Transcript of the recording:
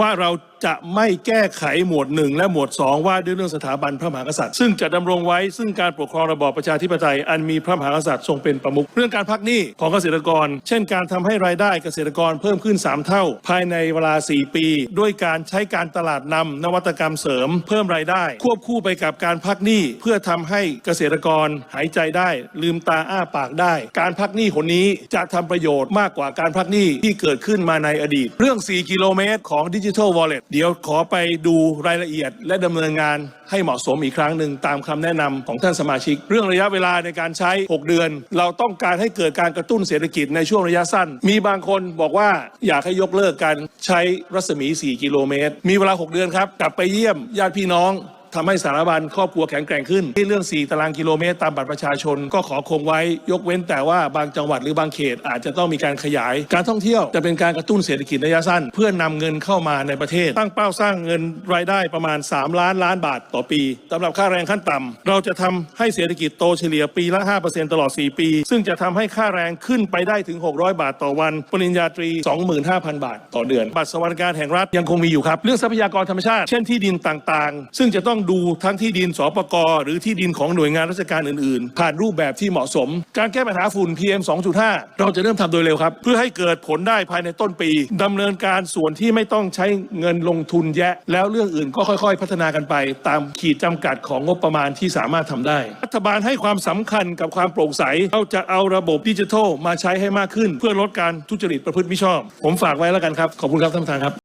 ว่าเราจะไม่แก้ไขหมวดหนึ่งและหมวดสองว่าด้วยเรื่องสถาบันพระมหากษัตริย์ ซึ่งจะดำรงไว้ซึ่งการปกครองระบอบประชาธิปไตยอันมีพระมหากษัตริย์ทรงเป็นประมุขเรื่องการพักหนี้ของเกษตรกร เช่นการทำให้รายได้เกษตรกรเพิ่มขึ้น 3 เท่า ภายในเวลา 4 ปี ด้วยการใช้การตลาดนำนวัตกรรมเสริม เพิ่มรายได้ ควบคู่ไปกับการพักหนี้เพื่อทำให้เกษตรกรหายใจได้ ลืมตาอ้าปากได้ การพักหนี้คนนี้จะทำประโยชน์มากกว่าการพักหนี้ที่เกิดขึ้นมาในอดีต เรื่อง 4 กิโลเมตรของดิจิทัลวอลเล็ตเดี๋ยวขอไปดูรายละเอียด และดำเนินงานให้เหมาะสมอีกครั้งหนึ่งตามคำแนะนำของท่านสมาชิก เรื่องระยะเวลาในการใช้ 6 เดือน เราต้องการให้เกิดการกระตุ้นเศรษฐกิจในช่วงระยะสั้น มีบางคนบอกว่าอยากให้ยกเลิกการใช้รัศมี 4 กิโลเมตร มีเวลา 6 เดือนครับ กลับไปเยี่ยมญาติพี่น้อง ทำให้สารบัญครอบครัวแข็งแกร่งขึ้น ที่เรื่อง 4 ตารางกิโลเมตรตามบัตรประชาชน ก็ขอคงไว้ยกเว้นแต่ว่าบางจังหวัดหรือบางเขตอาจจะต้องมีการขยาย การท่องเที่ยวจะเป็นการกระตุ้นเศรษฐกิจระยะสั้น เพื่อนำเงินเข้ามาในประเทศ ตั้งเป้าสร้างเงินรายได้ประมาณ 3 ล้านล้านบาทต่อปีสำหรับค่าแรงขั้นต่ำเราจะทำให้เศรษฐกิจโตเฉลี่ยปีละ 5%ตลอด 4 ปี ซึ่งจะทำให้ค่าแรงขึ้นไปได้ถึง 600 บาทต่อวัน ปริญญาตรี 25,000 บาท ต่อเดือน บัตรสวัสดิการแห่งรัฐยังคงมีอยู่ครับ เรื่องทรัพยากรธรรมชาติ เช่นที่ดินต่างๆ ซึ่งจะต้องดูทั้งที่ดินสปกหรือที่ดินของหน่วยงานราชการอื่นๆ ผ่านรูปแบบที่เหมาะสม การแก้ปัญหาฝุ่น PM 2.5 เราจะเริ่มทำโดยเร็วครับ เพื่อให้เกิดผลได้ภายในต้นปีดำเนินการส่วนที่ไม่ต้องใช้เงินลงทุนแยะ แล้วเรื่องอื่นก็ค่อยๆ พัฒนากันไป ตามขีดจำกัดของงบประมาณที่สามารถทำได้ รัฐบาลให้ความสำคัญกับความโปร่งใสเราจะเอาระบบดิจิทัลมาใช้ให้มากขึ้น เพื่อลดการทุจริตประพฤติมิชอบ ผมฝากไว้แล้วกันครับ ขอบคุณครับท่านประธานครับ